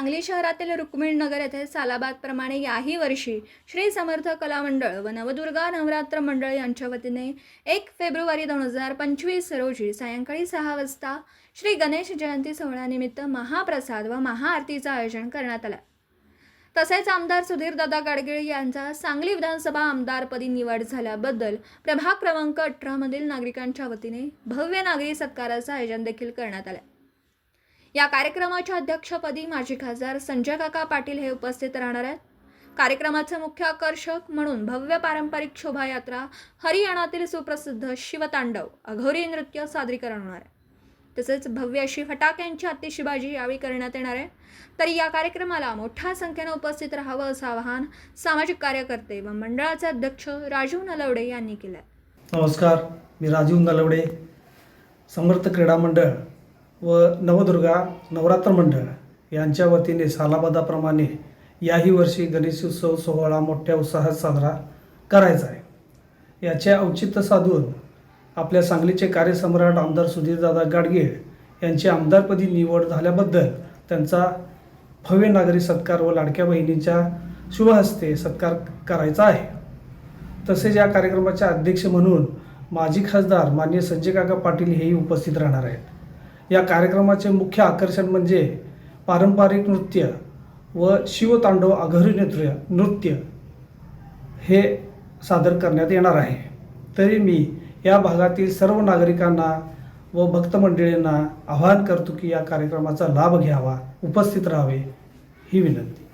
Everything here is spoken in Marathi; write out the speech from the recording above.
सांगली शहरातील रुक्मिण नगर येथे सालाबादप्रमाणे याही वर्षी श्री समर्थ कला मंडळ व नवदुर्गा नवरात्र मंडळ यांच्या वतीने एक फेब्रुवारी दोन हजार पंचवीस रोजी सायंकाळी सहा वाजता श्री गणेश जयंती सोहळ्यानिमित्त महाप्रसाद व महाआरतीचं आयोजन करण्यात आलं. तसेच आमदार सुधीरदादा गाडगीळ यांचा सांगली विधानसभा आमदारपदी निवड झाल्याबद्दल प्रभाग क्रमांक अठरामधील नागरिकांच्या वतीने भव्य नागरी सत्काराचं आयोजन देखील करण्यात आलं. या कार्यक्रमाच्या अध्यक्षपदी माजी खासदार संजय काका पाटील हे उपस्थित राहणार आहेत. कार्यक्रमाचे मुख्य आकर्षक म्हणून भव्य पारंपरिक शोभायात्रा हरियाणातील सुप्रसिद्ध शिवतांडव अघोरी नृत्य सादरीकरण होणार आहे. तसेच भव्य अशी फटाक्यांची अतिशिबाजी यावेळी करण्यात येणार आहे. तर या कार्यक्रमाला मोठ्या संख्येनं उपस्थित राहावं असं आवाहन सामाजिक कार्यकर्ते व मंडळाचे अध्यक्ष राजीव नलवडे यांनी केलं नमस्कार मी राजीव नलवडे समर्थ क्रीडा मंडळ. व नवदुर्गा नवरात्र मंडळ यांच्या वतीने सालाबादाप्रमाणे याही वर्षी गणेशोत्सव सोहळा मोठ्या उत्साहात साजरा करायचा आहे. याचे औचित्य साधून आपल्या सांगलीचे कार्यसम्राट आमदार सुधीरदादा गाडगीळ यांची आमदारपदी निवड झाल्याबद्दल त्यांचा भव्य नागरी सत्कार व लाडक्या बहिणींच्या शुभहस्ते सत्कार करायचा आहे. तसेच या कार्यक्रमाचे अध्यक्ष म्हणून माजी खासदार मान्य संजय काका पाटील हेही उपस्थित राहणार आहेत. या कार्यक्रमाचे मुख्य आकर्षण म्हणजे पारंपरिक नृत्य व शिवतांडव आघरी नृत्य नृत्य हे सादर करण्यात येणार आहे. तरी मी या भागातील सर्व नागरिकांना व भक्त मंडळींना आवाहन करतो की या कार्यक्रमाचा लाभ घ्यावा उपस्थित राहावे ही विनंती.